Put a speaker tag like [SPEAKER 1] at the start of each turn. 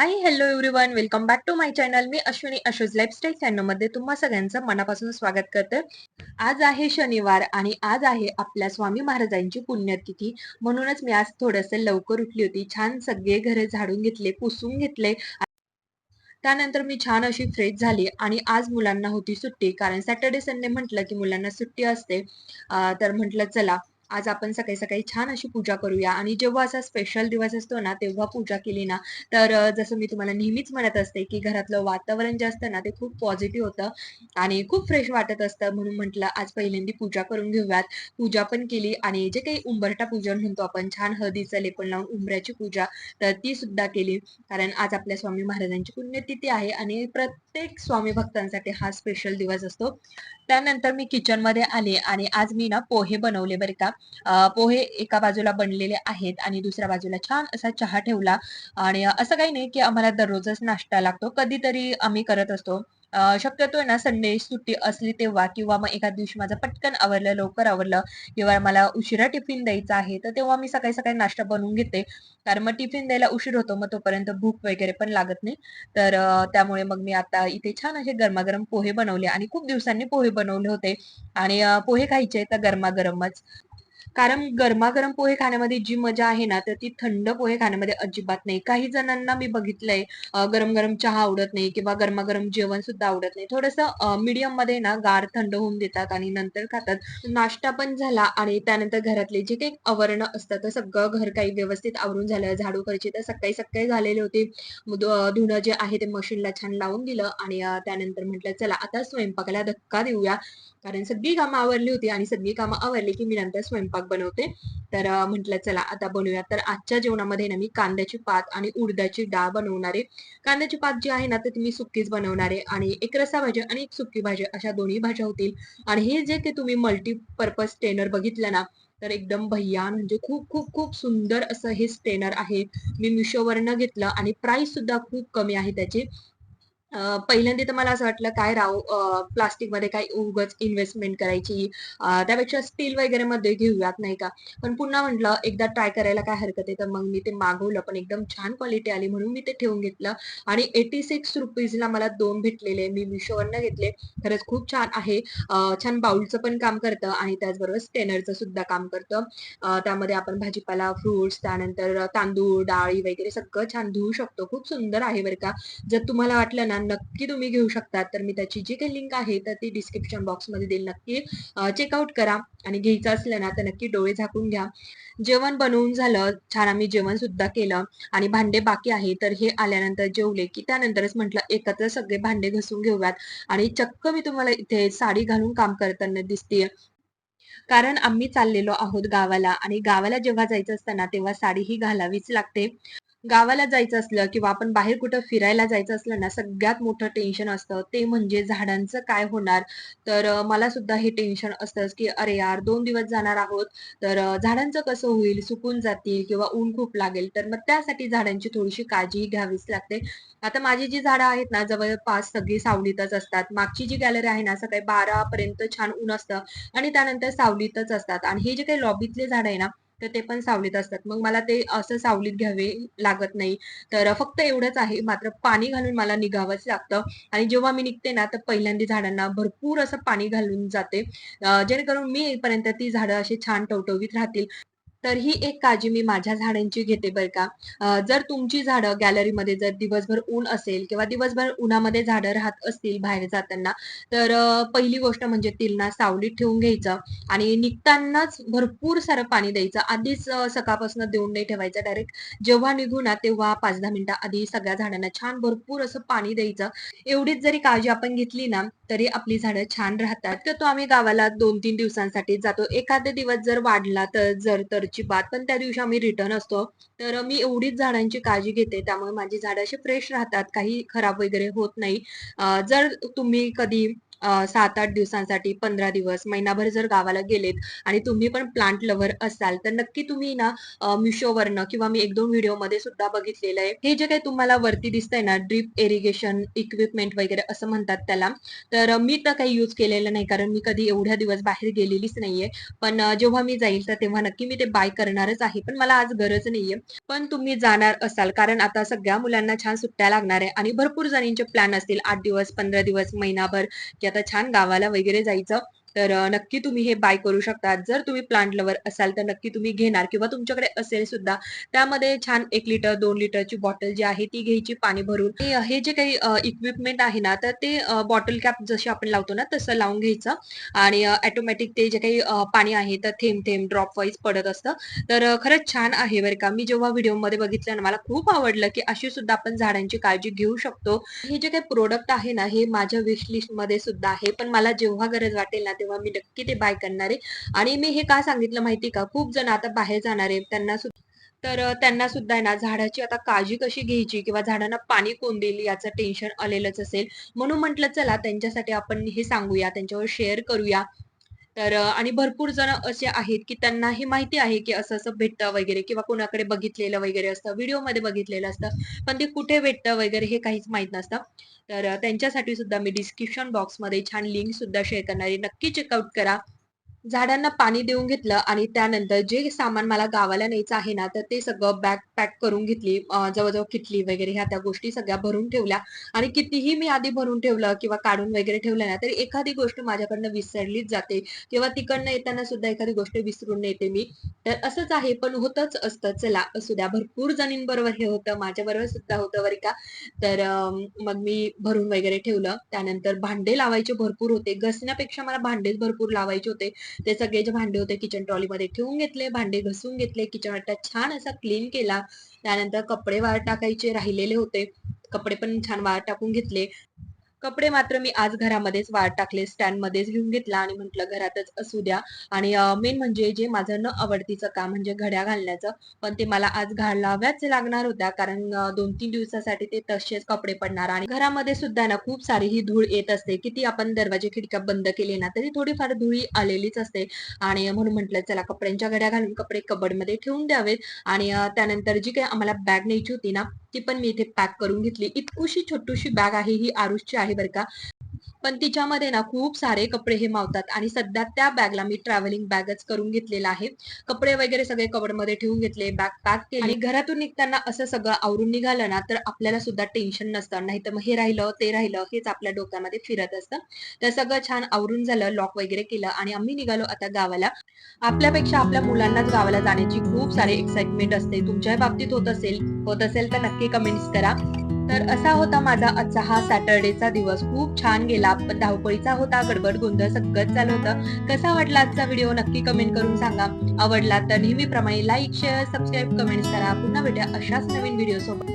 [SPEAKER 1] Hi hello everyone welcome back to my channel me Ashwini Ashoj lifestyle चॅनलमध्ये तुम्हा सगळ्यांचं मनापासून स्वागत करते. आज आहे शनिवार आणि आज आहे आपल्या स्वामी महाराजांची पुण्यतिथी. म्हणूनच मी आज थोडंसं लवकर उठली होती. छान सगळे घरे झाडून घेतले पुसून घेतले. त्यानंतर मी छान अशी फ्रेश झाली आणि आज मुलांना होती सुट्टी. कारण सॅटर्डे संडे म्हटलं की मुलांना सुट्टी असते. तर म्हटलं चला आज आपण सकाळी सकाळी छान अशी पूजा करूया. आणि जेव्हा असा स्पेशल दिवस असतो ना तेव्हा पूजा केली ना तर जसं मी तुम्हाला नेहमीच म्हणत असते की घरातलं वातावरण जे असतं ना ते खूप पॉझिटिव्ह होतं आणि खूप फ्रेश वाटत असतं. म्हणून म्हटलं आज पहिल्यांदी पूजा करून घेऊयात. पूजा पण केली आणि जे काही उंबरटा पूजन म्हणतो आपण छान हळदीचं लेपण लावून उंबऱ्याची पूजा तर ती सुद्धा केली. कारण आज आपल्या स्वामी महाराजांची पुण्यतिथी आहे आणि प्रत प्रत्येक स्वामी भक्तांसाठी हा स्पेशल दिवस असतो. त्यानंतर मी किचनमध्ये आले आणि आज मी ना पोहे बनवले बरे का. पोहे एका बाजूला बनलेले आहेत आणि दुसऱ्या बाजूला छान असा चहा ठेवला. आणि असं काही नाही की आम्हाला दररोजच नाश्ता लागतो. कधीतरी आम्ही करत असतो. शक्यतो आहे ना संडे सुट्टी असली तेव्हा किंवा मग एका दिवशी माझं पटकन आवरलं लवकर आवरलं किंवा मला उशिरा टिफिन द्यायचा आहे तर तेव्हा मी सकाळी सकाळी नाश्ता बनवून घेते. कारण मग टिफिन द्यायला उशीर होतो मग तोपर्यंत भूक वगैरे पण लागत नाही. तर त्यामुळे मग मी आता इथे छान असे गरमागरम पोहे बनवले आणि खूप दिवसांनी पोहे बनवले होते. आणि पोहे खायचे तर गरमागरमच. कारण गरमागरम पोहे खाण्यामध्ये जी मजा आहे ना, तर ती थंड पोहे खाण्यामध्ये अजिबात नाही. काही जणांना मी बघितलंय गरम-गरम चहा आवडत नाही किंवा गरमागरम जेवण सुद्धा आवडत नाही. थोडंसं मीडियम मीडियममध्ये ना गार थंड होऊन देतात आणि नंतर खातात. नाश्ता पण झाला आणि त्यानंतर घरातले जे काही आवरणं असतात, तर सगळं घर काही व्यवस्थित आवरून झालं. झाडू फरची तर सकाळी-सकाळी झालेले होते धुणं जे आहे ते मशीनला छान लावून दिलं आणि त्यानंतर म्हटलं चला आता स्वयंपाकाला धक्का देऊया. कारण सगळी कामं आवरली होती आणि सगळी कामं आवरली की मी नंतर स्वयंपाक बनवते. तर म्हटलं चला आता बनवूया. तर आजच्या जेवणामध्ये ना मी कांद्याची पात आणि उडदाची डाळ बनवणार आहे. कांद्याची पात जी आहे ना, तर ती मी सुक्कीच बनवणार आहे आणि एक रसा भाजी आणि एक सुकी भाजी अशा दोन्ही भाज्या होतील. आणि हे जे ते तुम्ही मल्टीपर्पज स्टेनर बघितलं ना, तर एकदम भय्यान म्हणजे खूप, खूप, खूप सुंदर असं हे स्टेनर आहे. मी मिशोवरनं घेतलं आणि प्राइस सुद्धा खूप कमी आहे त्याची. पहिल्यांदा तर मला असं वाटलं काय राव प्लास्टिकमध्ये काय उगच इन्व्हेस्टमेंट करायची. त्यापेक्षा स्टील वगैरे मध्ये घेऊयात नाही का. पण पुन्हा म्हटलं एकदा ट्राय करायला काय हरकत आहे. तर मग मी ते मागवलं पण एकदम छान क्वालिटी आली म्हणून मी ते ठेवून घेतलं आणि ₹86 ला मला दोन भेटलेले. मी मिशोवरनं घेतले. खरंच खूप छान आहे. छान बाउलचं पण काम करतं आणि त्याचबरोबर स्टेनरचं सुद्धा काम करतं. त्यामध्ये आपण भाजीपाला, फ्रुट्स त्यानंतर तांदूळ, डाळी वगैरे सगळं छान धुवू शकतो. खूप सुंदर आहे बरं का. जर तुम्हाला वाटलं ना, नक्की तुम्ही घेऊ शकता. तर मी त्याची जी काही लिंक आहे, तर ती डिस्क्रिप्शन बॉक्समध्ये देईल. नक्की चेकआउट करा आणि घ्यायचं असलं ना, तर नक्की डोळे झाकून घ्या. जेवण बनवून झालं, छान आम्ही जेवण सुद्धा केलं आणि भांडे बाकी आहे. तर हे आल्यानंतर जेवले, की त्यानंतरच म्हटलं एकत्र सगळे भांडे घसून घेऊयात आणि चक्क मी तुम्हाला इथे साडी घालून काम करताना दिसते कारण आम्ही चाललेलो आहोत गावाला आणि गावाला जेव्हा जायचं असताना तेव्हा साडी ही घालावीच लागते. गावाला जायचं असलं किंवा आपण बाहेर कुठं फिरायला जायचं असलं ना, सगळ्यात मोठं टेन्शन असतं ते म्हणजे झाडांचं काय होणार? तर मला सुद्धा हे टेन्शन असतंच, की "अरे यार दोन दिवस जाणार आहोत, तर झाडांचं कसं होईल? सुकून जातील किंवा ऊन खूप लागेल." तर मग त्यासाठी झाडांची थोडीशी काळजी घ्यावीच लागते. आता माझी जी झाडं आहेत ना, जवळपास सगळी सावलीतच असतात. मागची जी गॅलरी आहे ना, सकाळी 12 पर्यंत छान ऊन असतं आणि त्यानंतर सावलीतच असतात आणि हे जे काही लॉबीतले झाडं आहे ना, तर ते पण सावलीत असतात. मग मला ते असं सावलीत घ्यावे लागत नाही. तर फक्त एवढंच आहे, मात्र पाणी घालून मला निघावंच लागतं आणि जेव्हा मी निघते ना, तर पहिल्यांदा झाडांना भरपूर असं पाणी घालून जाते. जेणेकरून मी येईपर्यंत ती झाडं अशी छान टवटवीत राहतील. तर ही एक काळजी मी माझ्या झाडांची घेते बरं का. जर तुमची झाडं गॅलरीमध्ये जर दिवसभर ऊन असेल किंवा दिवसभर उन्हामध्ये झाडं राहत असतील बाहेर जाताना, तर पहिली गोष्ट म्हणजे तिलना सावलीत ठेवून घ्यायचं आणि निघतानाच भरपूर सारं पाणी द्यायचं. आधीच सकाळपासून देऊन नाही ठेवायचं. डायरेक्ट जेव्हा निघू ना, तेव्हा 5-10 मिनिटं आधी सगळ्या झाडांना छान भरपूर असं पाणी द्यायचं. एवढीच जरी काळजी आपण घेतली ना, तरी आपली झाडं छान राहतात. तर तो आम्ही गावाला 2-3 दिवसांसाठी जातो. एखादा दिवस जर वाढला तर जर तर तरची बात, पण त्या दिवशी आम्ही रिटर्न असतो. तर मी एवढीच झाडांची काळजी घेते. त्यामुळे माझी झाडं अशी फ्रेश राहतात. काही खराब वगैरे होत नाही. जर तुम्ही कधी सात आठ दिवसांसाठी पंधरा दिवस महिनाभर जर गावाला गेलेत आणि तुम्ही पण प्लांट लव्हर असाल तर नक्की तुम्ही ना मिशोवरनं किंवा मी एक दोन व्हिडिओमध्ये सुद्धा बघितलेलं आहे. हे जे काही तुम्हाला वरती दिसतंय ना ड्रीप इरिगेशन इक्विपमेंट वगैरे असं म्हणतात त्याला तर मी तर काही युज केलेलं नाही कारण मी कधी एवढ्या दिवस बाहेर गेलेलीच नाहीये. पण जेव्हा मी जाईल तर तेव्हा नक्की मी ते बाय करणारच आहे. पण मला आज गरज नाहीये. पण तुम्ही जाणार असाल कारण आता सगळ्या मुलांना छान सुट्ट्या लागणार आहे आणि भरपूर जणींचे प्लॅन असतील आठ दिवस पंधरा दिवस महिनाभर आता छान गावाला वगैरे जायचं. तर नक्की तुम्ही हे बाय करू शकता जर तुम्ही प्लांट लवर असाल तर नक्की तुम्ही घेणार. किंवा तुमच्याकडे असेल सुद्धा त्यामध्ये छान एक लिटर दोन लिटरची बॉटल जी आहे ती घ्यायची पाणी भरून. हे हे जे काही इक्विपमेंट आहे ना तर ते बॉटल कॅप जशी आपण लावतो ना तसं लावून घ्यायचं. आणि ऑटोमॅटिक ते जे काही पाणी आहे तर थेंब थेंब ड्रॉप वाईज पडत असतं. तर खरंच छान आहे बरं का. मी जेव्हा व्हिडिओमध्ये बघितलं ना मला खूप आवडलं की अशी सुद्धा आपण झाडांची काळजी घेऊ शकतो. हे जे काही प्रोडक्ट आहे ना हे माझ्या विश लिस्टमध्ये सुद्धा आहे. पण मला जेव्हा गरज वाटेल ना तेव्हा मी नक्की ते बाय करणार. आहे आणि मी हे का सांगितलं माहिती का? खूप जण आता बाहेर जाणार आहे त्यांना सुद्धा तर त्यांना सुद्धा आहे ना झाडाची आता काळजी कशी घ्यायची? किंवा झाडांना पाणी कोण देईल? याचं टेन्शन आलेलंच असेल. म्हणून म्हटलं चला त्यांच्यासाठी आपण हे सांगूया त्यांच्यावर शेअर करूया. तर आणि भरपूर जण असे आहेत की त्यांना हे माहिती आहे की असं असं भेटतं वगैरे किंवा कोणाकडे बघितलेलं वगैरे असतं व्हिडिओमध्ये बघितलेलं असतं पण ते कुठे भेटतं वगैरे हे काहीच माहीत नसतं. तर त्यांच्यासाठी सुद्धा मी डिस्क्रिप्शन बॉक्समध्ये छान लिंक सुद्धा शेअर करणार आहे. नक्की चेकआउट करा. झाडांना पाणी देऊन घेतलं आणि त्यानंतर जे सामान मला गावाला न्यायचं आहे ना तर ते सगळं बॅग पॅक करून घेतली. जवळजवळ किटली वगैरे ह्या त्या गोष्टी सगळ्या भरून ठेवल्या. आणि कितीही मी आधी भरून ठेवलं किंवा काढून वगैरे ठेवलं ना तरी एखादी गोष्ट माझ्याकडनं विसरलीच जाते. किंवा तिकडनं येताना सुद्धा एखादी गोष्ट विसरून येते मी. तर असंच आहे पण होतच असतं. चला असू द्या. भरपूर जणींबरोबर हे होतं. माझ्याबरोबर सुद्धा होतं बरं का. तर मग मी भरून वगैरे ठेवलं. त्यानंतर भांडे लावायचे भरपूर होते. घसण्यापेक्षा मला भांडेच भरपूर लावायचे होते. ते सगळे जे भांडे होते किचन ट्रॉलीमध्ये ठेवून घेतले भांडे घसून घेतले किचन वाटा छान असा क्लीन केला. त्यानंतर कपडे वाळ टाकायचे राहिलेले होते. कपडे पण छान वाळ टाकून घेतले. कपडे मात्र मी आज घरामध्येच वाट टाकले स्टँडमध्येच घेऊन घेतला आणि म्हटलं घरातच असू द्या. आणि मेन म्हणजे जे माझं न आवडतीचं काम म्हणजे घड्या घालण्याचं पण ते मला आज घालाव्याच लागणार होत्या कारण दोन तीन दिवसासाठी ते तसेच कपडे पडणार आणि घरामध्ये सुद्धा ना खूप सारी ही धूळ येत असते. किती आपण दरवाजे खिडक्या बंद केले ना तरी थोडीफार धुळी आलेलीच असते. आणि म्हणून म्हटलं चला कपड्यांच्या घड्या घालून कपडे कबडमध्ये ठेवून द्यावेत. आणि त्यानंतर जी काही आम्हाला बॅग न्यायची होती ना ती पण मी इथे पॅक करून घेतली. इतकुशी छोटूशी बॅग आहे ही आरुषची आहे बरं का. पण तिच्यामध्ये ना खूप सारे कपडे हे मावतात. आणि सध्या त्या बॅगला मी ट्रॅव्हलिंग बॅगच करून घेतलेला आहे. कपडे वगैरे सगळे कबडमध्ये ठेवून घेतले बॅग पॅक केली. आणि घरातून निघताना असं सगळं आवरून निघालं ना तर आपल्याला सुद्धा टेन्शन नसतं. नाही तर मग हे राहिलं ते राहिलं हेच आपल्या डोक्यामध्ये फिरत असतं. तर सगळं छान आवरून झालं लॉक वगैरे केलं. आणि आम्ही निघालो आता गावाला. आपल्यापेक्षा आपल्या मुलांनाच गावाला जाण्याची खूप सारी एक्साइटमेंट असते. तुमच्या बाबतीत होत असेल होत असेल तर नक्की कमेंट्स करा. तर असा होता माझा आजचा हा सॅटर्डेचा दिवस. खूप छान गेला. पण धावपळीचा होता गडबड गोंधळ सगळंच चालू होतं. कसा वाटला आजचा व्हिडिओ? नक्की कमेंट करून सांगा. आवडला तर नेहमीप्रमाणे लाईक शेअर सबस्क्राईब कमेंट्स करा. पुन्हा भेटूया अशाच नवीन व्हिडिओ सोबत